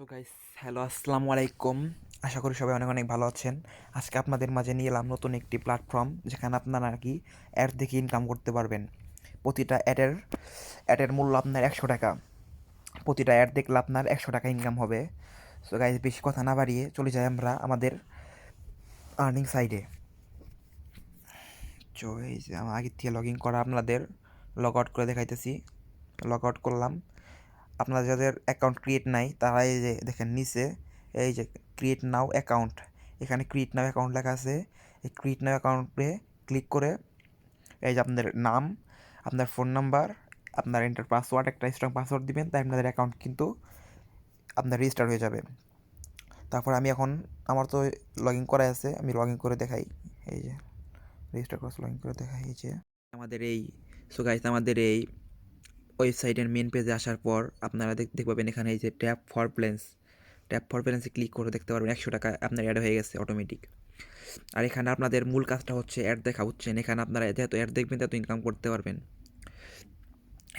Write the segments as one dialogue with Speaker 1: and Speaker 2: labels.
Speaker 1: So guys hello আসসালামু আলাইকুম আশা করি সবাই অনেক অনেক ভালো আছেন। আজকে আপনাদের মাঝে নিয়ে এলাম নতুন একটি প্ল্যাটফর্ম যেখানে আপনারা কি অ্যাড দেখে ইনকাম করতে পারবেন। প্রতিটা অ্যাডের অ্যাডের মূল্য আপনার একশো টাকা। প্রতিটা অ্যাড দেখলে আপনার একশো টাকা ইনকাম হবে। সো গাইস বেশি কথা না বাড়িয়ে চলে যাই আমরা আমাদের আর্নিং সাইডে চো এই যে আমার আগের থেকে লগ ইন করা আপনাদের লগ আউট করে দেখাইতেছি। লগ আউট করলাম। আপনার যাদের অ্যাকাউন্ট ক্রিয়েট নাই, তারা এই যে দেখেন নিচে, এই যে ক্রিয়েট নাও অ্যাকাউন্ট এখানে ক্রিয়েট নাও অ্যাকাউন্ট লেখা আছে, এই ক্রিয়েট নাও অ্যাকাউন্টে ক্লিক করে এই যে আপনাদের নাম আপনার ফোন নাম্বার আপনার এন্টার পাসওয়ার্ড একটা স্ট্রং পাসওয়ার্ড দিবেন, তাই আপনাদের অ্যাকাউন্ট কিন্তু আপনার রেজিস্টার হয়ে যাবে। তারপর আমি এখন, আমার তো লগ ইন করা আছে, আমি লগ ইন করে দেখাই, এই যে রেজিস্টার করে লগ ইন করে দেখাই, এই যে। আমাদের এই সো গাইস আমাদের এই ওয়েবসাইটের মেন পেজে আসার পর আপনারা দেখ, দেখতে পাবেন এখানে এই যে tap for plans tap for প্লেন্সে click করে দেখতে পারবেন একশো টাকা আপনার অ্যাড হয়ে গেছে অটোমেটিক আর এখানে আপনাদের মূল কাজটা হচ্ছে অ্যাড দেখা, বুঝছেন? এখানে আপনারা যেহেতু অ্যাড দেখবেন তত ইনকাম করতে পারবেন।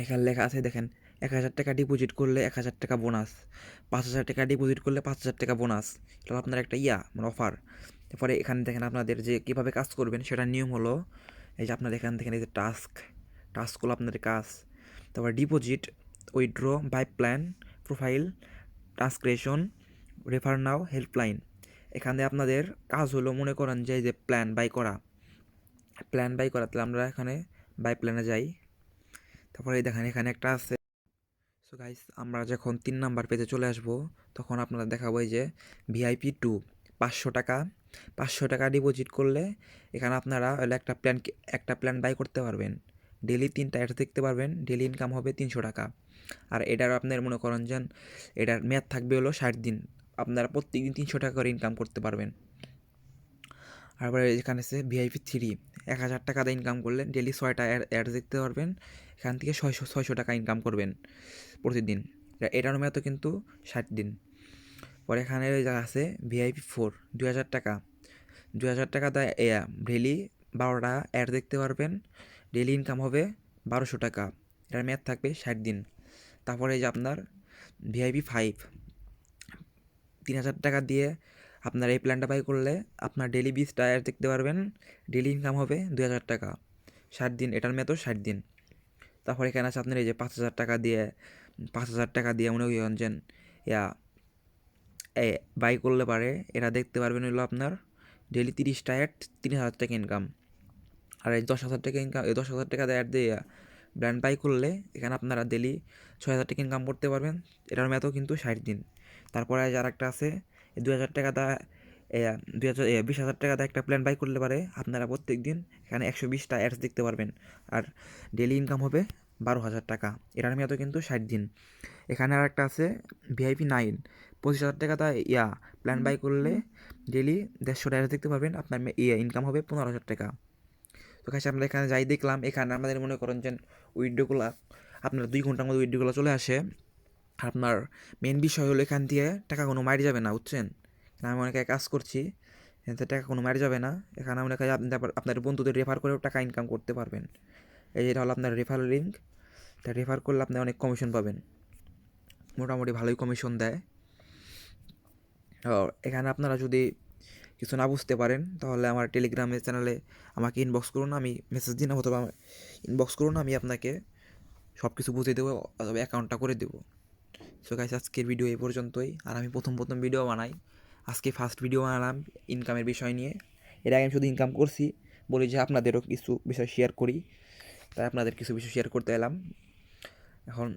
Speaker 1: এখানে লেখা আছে, দেখেন, এক হাজার টাকা ডিপোজিট করলে এক হাজার টাকা বোনাস পাঁচ হাজার টাকা ডিপোজিট করলে পাঁচ হাজার টাকা বোনাস এটা আপনার একটা ইয়া মানে অফার তারপরে এখানে দেখেন আপনাদের যে কীভাবে কাজ করবেন, সেটার নিয়ম হলো, এই যে আপনার এখান দেখেন এই যে টাস্ক টাস্কগুলো আপনাদের কাজ। তারপর deposit withdraw buy plan profile transaction refer now helpline এখানে আপনাদের কাজ হলো মনে করেন যে যে প্ল্যান বাই করা। প্ল্যান বাই করা, তাহলে আমরা এখানে বাই প্ল্যানে যাই। তারপরে দেখেন এখানে একটা আছে। সো গাইস আমরা যখন তিন নাম্বার পেজে চলে আসব, তখন আপনারা দেখাবো যে ভিআইপি টু পাঁচশো টাকা। পাঁচশো টাকা ডিপোজিট করলে এখানে আপনারা একটা প্ল্যান একটা প্ল্যান বাই করতে পারবেন। ডেলি তিনটা অ্যাড দেখতে পারবেন ডেলি ইনকাম হবে তিনশো টাকা। আর এটার আপনার মনে করেন যে এটার মেয়াদ থাকবে হলো ষাট দিন। আপনারা প্রত্যেক দিন তিনশো টাকা করে ইনকাম করতে পারবেন। তারপরে এখানে আছে ভিআইপি থ্রি এক হাজার টাকা দিয়ে ইনকাম করলে ডেলি ছয়টা অ্যাড দেখতে পারবেন। এখান থেকে ছয়শো ছয়শো টাকা ইনকাম করবেন প্রতিদিন। এটার মেয়াদ কিন্তু ষাট দিন। পরে এখানে যা আছে ভিআইপি ফোর দুই হাজার টাকা। দু হাজার টাকা দেয় ডেলি বারোটা অ্যাড দেখতে পারবেন। ডেলি ইনকাম হবে বারোশো টাকা। এটার মেয়াদ থাকবে ষাট দিন। তারপরে যে আপনার ভিআইপি ফাইভ, তিন হাজার টাকা দিয়ে আপনার এই প্ল্যানটা বাই করলে আপনার ডেলি বিশটা টায়ার দেখতে পারবেন ডেলি ইনকাম হবে দুই হাজার টাকা। ষাট দিন, এটার মেয়াদও ষাট দিন। তারপর এখানে আছে আপনার এই যে পাঁচ হাজার টাকা দিয়ে, পাঁচ হাজার টাকা দিয়ে মনে করেন যে ইয়া, এ, বাই করলে পারে। এরা দেখতে পারবেন হলো আপনার ডেলি তিরিশ অ্যাড তিন হাজার টাকা ইনকাম। আর এই দশ হাজার টাকা ইনকাম এই দশ হাজার টাকা অ্যাড দিয়ে ব্র্যান্ড বাই করলে এখানে আপনারা ডেলি ছয় হাজার টাকা ইনকাম করতে পারবেন। এটার মেয়াদও কিন্তু ষাট দিন। তারপরে আর একটা আছে দু হাজার টাকা দা দুই হাজার বিশ হাজার টাকা দিয়ে একটা প্ল্যান বাই করলে পারে আপনারা প্রত্যেক দিন এখানে একশো বিশটা অ্যাডস দেখতে পারবেন। আর ডেলি ইনকাম হবে বারো হাজার টাকা। এটার মেয়াদও কিন্তু ষাট দিন। এখানে আর একটা আছে ভিআইপি নাইন পঁচিশ হাজার টাকা তা ইয়া প্ল্যান বাই করলে ডেলি দেড়শোটা অ্যাডস দেখতে পারবেন। আপনার ইয়ে ইনকাম হবে পনেরো হাজার টাকা। তো কাছে আমরা এখানে যাই দেখলাম, এখানে আমাদের মনে করেন যে উইডোগুলো আপনার দুই ঘণ্টার মধ্যে উইডোগুলো চলে আসে। আপনার মেন বিষয় হলো এখান দিয়ে টাকা কোনো মারি যাবে না, বুঝছেন? আমি অনেক কাজ করছি এতে টাকা কোনো মারি যাবে না। এখানে অনেক আপনার বন্ধুদের রেফার করেও টাকা ইনকাম করতে পারবেন। এই যেটা হলো আপনার রেফার লিঙ্ক তা রেফার করলে আপনি অনেক কমিশন পাবেন। মোটামুটি ভালোই কমিশন দেয়। এখানে আপনারা যদি কিছু না বুঝতে পারেন, তাহলে আমার টেলিগ্রামের চ্যানেলে আমাকে ইনবক্স করুন, আমি মেসেজ দিন অথবা ইনবক্স করুন, আমি আপনাকে সব কিছু বুঝিয়ে দেবো, অথবা অ্যাকাউন্টটা করে দেবো। সো গাইস আজকের ভিডিও এই পর্যন্তই, আর আমি প্রথম প্রথম ভিডিও বানাই। আজকে ফার্স্ট ভিডিও বানালাম ইনকামের বিষয় নিয়ে। এর আগে আমি শুধু ইনকাম করছি, বলি যে আপনাদেরও কিছু বিষয় শেয়ার করি, তাই আপনাদের কিছু বিষয় শেয়ার করতে এলাম। এখন